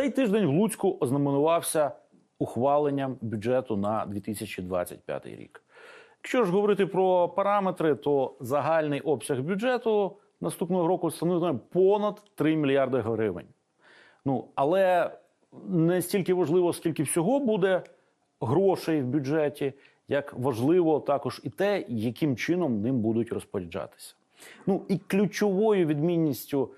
Цей тиждень в Луцьку ознаменувався ухваленням бюджету на 2025 рік. Якщо ж говорити про параметри, то загальний обсяг бюджету наступного року становить понад 3 мільярди гривень. Ну але не стільки важливо, скільки всього буде грошей в бюджеті, як важливо також і те, яким чином ним будуть розпоряджатися. Ну і ключовою відмінністю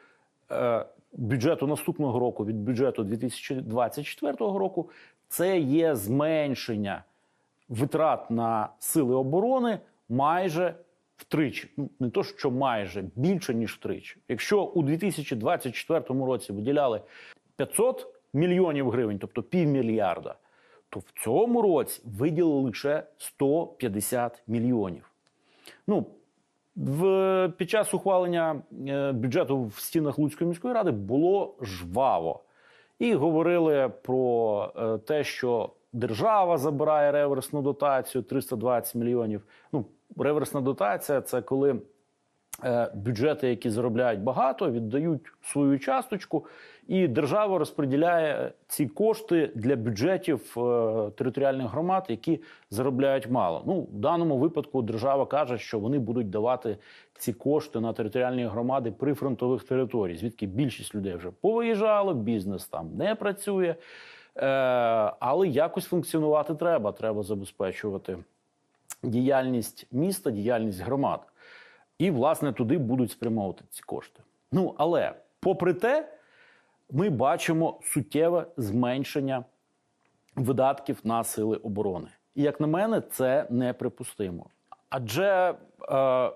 е, бюджету наступного року від бюджету 2024 року це є зменшення витрат на сили оборони майже втричі. Ну не то, що майже більше ніж втричі. Якщо у 2024 році виділяли 500 мільйонів гривень, тобто півмільярда, то в цьому році виділили лише 150 мільйонів. Ну, в, під час ухвалення е, бюджету в стінах Луцької міської ради було жваво. І говорили про е, те, що держава забирає реверсну дотацію 320 мільйонів. Ну, реверсна дотація це коли бюджети, які заробляють багато, віддають свою часточку, і держава розподіляє ці кошти для бюджетів е, територіальних громад, які заробляють мало. Ну, в даному випадку держава каже, що вони будуть давати ці кошти на територіальні громади прифронтових територій, звідки більшість людей вже повиїжджало, бізнес там не працює. Е, але якось функціонувати треба. Треба забезпечувати діяльність міста, діяльність громад. І, власне, туди будуть спрямовувати ці кошти. Ну, але, попри те, ми бачимо суттєве зменшення видатків на сили оборони. І, як на мене, це неприпустимо. Адже е,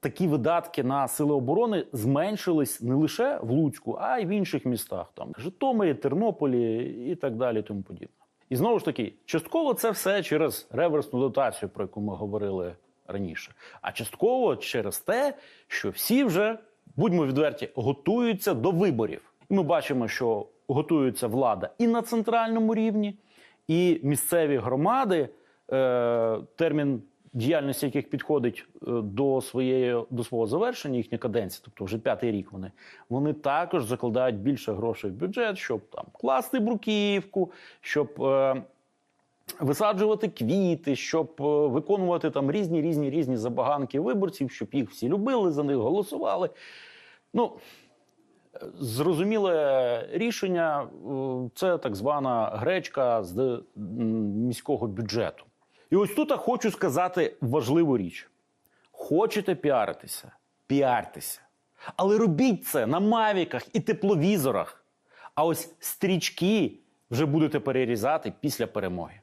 такі видатки на сили оборони зменшились не лише в Луцьку, а й в інших містах, там Житомирі, Тернополі і так далі. Тому подібне. І знову ж таки, частково це все через реверсну дотацію, про яку ми говорили раніше. А частково через те, що всі вже, будьмо відверті, готуються до виборів. І ми бачимо, що готується влада і на центральному рівні, і місцеві громади, е, термін діяльності яких підходить е, до своєї до свого завершення, їхня каденція, тобто вже п'ятий рік вони, вони також закладають більше грошей в бюджет, щоб там класти бруківку, щоб. Е, Висаджувати квіти, щоб е, виконувати там різні різні різні забаганки виборців, щоб їх всі любили, за них голосували. Ну, зрозуміле рішення е, це так звана гречка з міського бюджету. І ось тут я хочу сказати важливу річ: хочете піаритися, піартеся. Але робіть це на мавіках і тепловізорах. А ось стрічки вже будете перерізати після перемоги.